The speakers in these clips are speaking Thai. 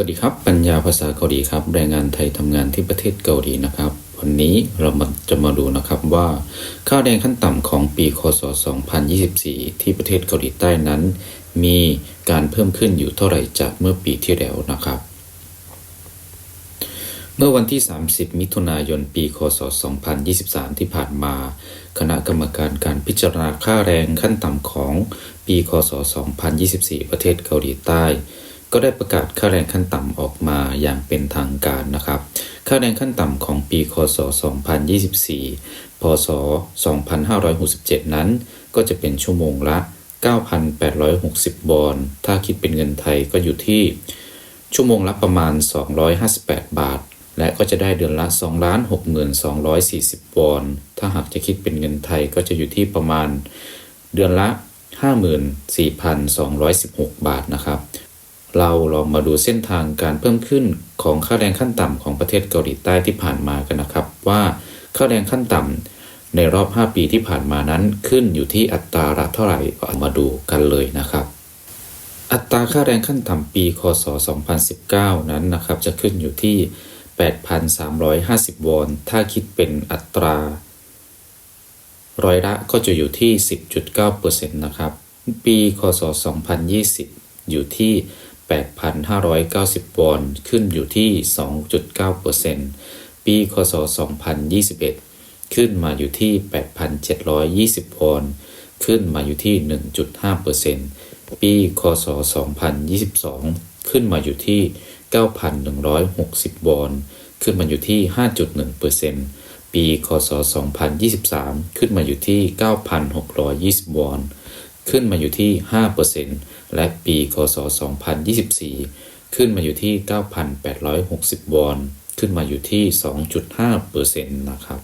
วัสดีครับ ปัญญาภาษาเกาหลีครับ แรงงานไทยทำงานที่ประเทศเกาหลีนะครับ วันนี้เรามาจะมาดูนะครับว่าค่าแรงขั้นต่ำของปีคศ 2024 ที่ประเทศเกาหลีใต้นั้น มีการเพิ่มขึ้นอยู่เท่าไหร่จากเมื่อปีที่แล้วนะครับ เมื่อวันที่ 30 มิถุนายน ปี คศ 2023 ที่ผ่านมา คณะกรรมการการพิจารณาค่าแรงขั้นต่ำของปี คศ 2024 ประเทศเกาหลีใต้ ก็ได้ประกาศค่าแรงขั้นต่ำออกมาอย่างเป็นทางการนะครับ ค่าแรงขั้นต่ำของปีคศ 2024 พศ 2567 นั้น ก็จะเป็นชั่วโมงละ 9,860วอนถ้าคิดเป็นเงินไทยก็อยู่ที่ ชั่วโมงละประมาณ 258 บาท และก็จะได้เดือนละ 2 6 2 4 0วอนถ้าหากจะคิดเป็นเงินไทยก็จะอยู่ที่ประมาณเดือนละ 54,216 บาทนะครับ เราลองมาดูเส้นทางการเพิ่มขึ้นของค่าแรงขั้นต่ำของประเทศเกาหลีใต้ที่ผ่านมากันนะครับ ว่าค่าแรงขั้นต่ำในรอบ 5 ปีที่ผ่านมานั้นขึ้นอยู่ที่อัตราละเท่าไหร่เอามาดูกันเลยนะครับ อัตราค่าแรงขั้นต่ำปี คศ 2019 นั้นนะครับจะขึ้นอยู่ที่ 8,350 วอน ถ้าคิดเป็นอัตราร้อยละก็จะอยู่ที่ 10.9%นะครับ ปี คศ 2020 อยู่ที่ 8,590 วอน ขึ้นอยู่ที่ 2.9%ปีคศ 2021 ขึ้นมาอยู่ที่ 8,720 วอน ขึ้นมาอยู่ที่ 1.5%ปีคศ 2022 ขึ้นมาอยู่ที่ 9,160 วอน ขึ้นมาอยู่ที่ 5.1%ปีคศ 2023 ขึ้นมาอยู่ที่ 9,620 วอน ขึ้นมาอยู่ที่ 5% และปีคศ 2024 ขึ้นมาอยู่ที่ 9,860 วอน ขึ้นมาอยู่ที่ 2.5%นะครับ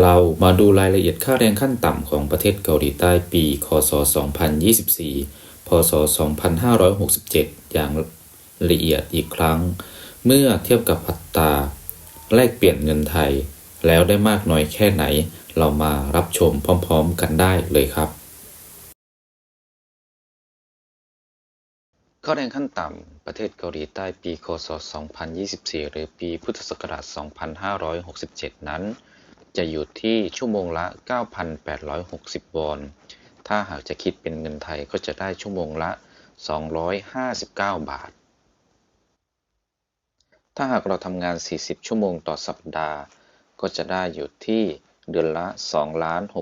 เรามาดูรายละเอียดค่าแรงขั้นต่ำของประเทศเกาหลีใต้ปีคศ 2024 พศ 2567 อย่างละเอียดอีกครั้ง เมื่อเทียบกับอัตราแลกเปลี่ยนเงินไทย แล้วได้มากน้อยแค่ไหน เรามารับชมพร้อม ๆ กันได้เลยครับ ข้อแรงขั้นต่ำ ประเทศเกาหลีใต้ปีคศ 2024 หรือปีพุทธศักราช 2567 นั้น จะอยู่ที่ชั่วโมงละ 9,860 วอน ถ้าหากจะคิดเป็นเงินไทยก็จะได้ชั่วโมงละ 259 บาท ถ้าหากเราทำงาน 40 ชั่วโมงต่อสัปดาห์ ก็จะได้อยู่ที่เดือนละ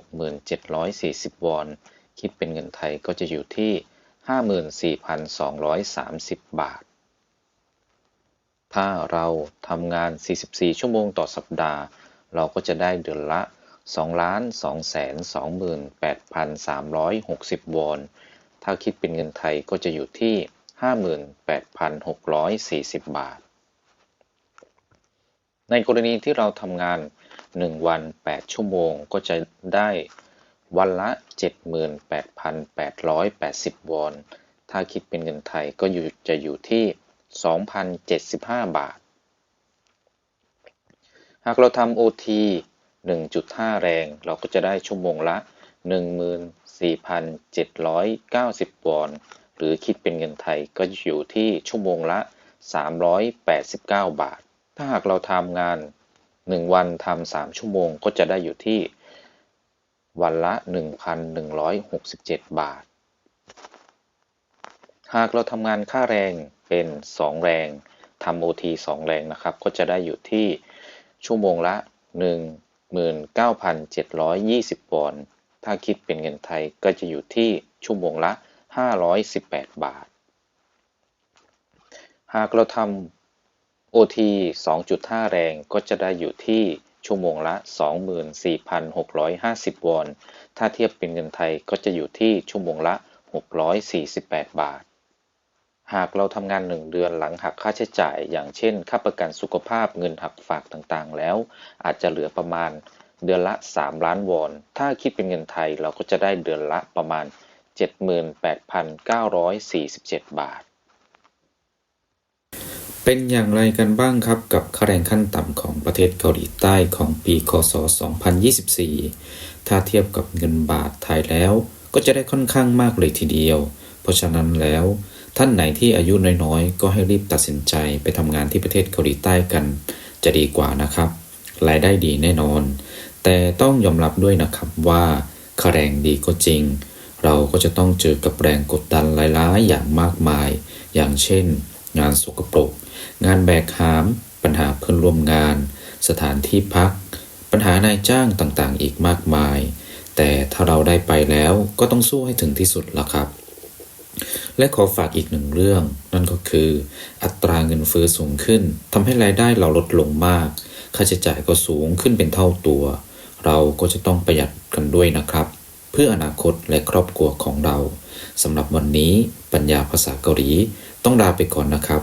2,6740 วอน คิดเป็นเงินไทยก็จะอยู่ที่ 54,230 บาท ถ้าเราทำงาน 44 ชั่วโมงต่อสัปดาห์ เราก็จะได้เดือนละ 2,228,360 วอน ถ้าคิดเป็นเงินไทยก็จะอยู่ที่ 58,640 บาท ในกรณีที่เราทำงาน 1 วัน 8 ชั่วโมงก็จะได้ วันละ 78,880 วอน ถ้าคิดเป็นเงินไทยก็อยู่จะอยู่ที่ 2,075 บาท หากเราทำ OT 1.5 แรง เราก็จะได้ชั่วโมงละ 14,790 วอน หรือคิดเป็นเงินไทยก็อยู่ที่ชั่วโมงละ 389 บาท ถ้าหากเราทำงาน 1 วันทำ3ชั่วโมงก็จะได้อยู่ที่ วันละ 1,167 บาท หากเราทำงานค่าแรงเป็น 2 แรงทำ OT 2แรงนะครับ ก็จะได้อยู่ที่ชั่วโมงละ 19,720วอน ถ้าคิดเป็นเงินไทยก็จะอยู่ที่ชั่วโมงละ 518 บาท หากเราทำ OT 2.5 แรงก็จะได้อยู่ที่ ชั่วโมงละ 24,650 วอน ถ้าเทียบเป็นเงินไทยก็จะอยู่ที่ชั่วโมงละ 648 บาท หากเราทำงาน 1 เดือนหลังหักค่าใช้จ่าย อย่างเช่น ค่าประกันสุขภาพเงินหักฝากต่างๆ แล้ว อาจจะเหลือประมาณเดือนละ 3 ล้านวอน ถ้าคิดเป็นเงินไทยเราก็จะได้เดือนละประมาณ 78,947 บาท เป็นอย่างไรกันบ้างครับกับค่าแรงขั้นต่ำของประเทศเกาหลีใต้ของปีคศ 2024 ถ้าเทียบกับเงินบาทไทยแล้ว ก็จะได้ค่อนข้างมากเลยทีเดียว เพราะฉะนั้นแล้วท่านไหนที่อายุน้อยๆ ก็ให้รีบตัดสินใจไปทำงานที่ประเทศเกาหลีใต้กัน จะดีกว่านะครับ รายได้ดีแน่นอน แต่ต้องยอมรับด้วยนะครับว่าค่าแรงดีก็จริง เราก็จะต้องเจอกับแรงกดดันหลายๆอย่างมากมาย อย่างเช่น งานสกปรก งานแบกหาม ปัญหาเพื่อนร่วมงาน สถานที่พัก ปัญหานายจ้างต่างๆ อีกมากมาย แต่ถ้าเราได้ไปแล้วก็ต้องสู้ให้ถึงที่สุดละครับ และขอฝากอีกหนึ่งเรื่อง นั่นก็คือ อัตราเงินเฟ้อสูงขึ้นทำให้รายได้เราลดลงมาก ค่าใช้จ่ายก็สูงขึ้นเป็นเท่าตัว เราก็จะต้องประหยัดกันด้วยนะครับเพื่ออนาคตและครอบครัวของเราสำหรับวันนี้ปัญญาภาษาเกาหลี ต้องลาไปก่อนนะครับ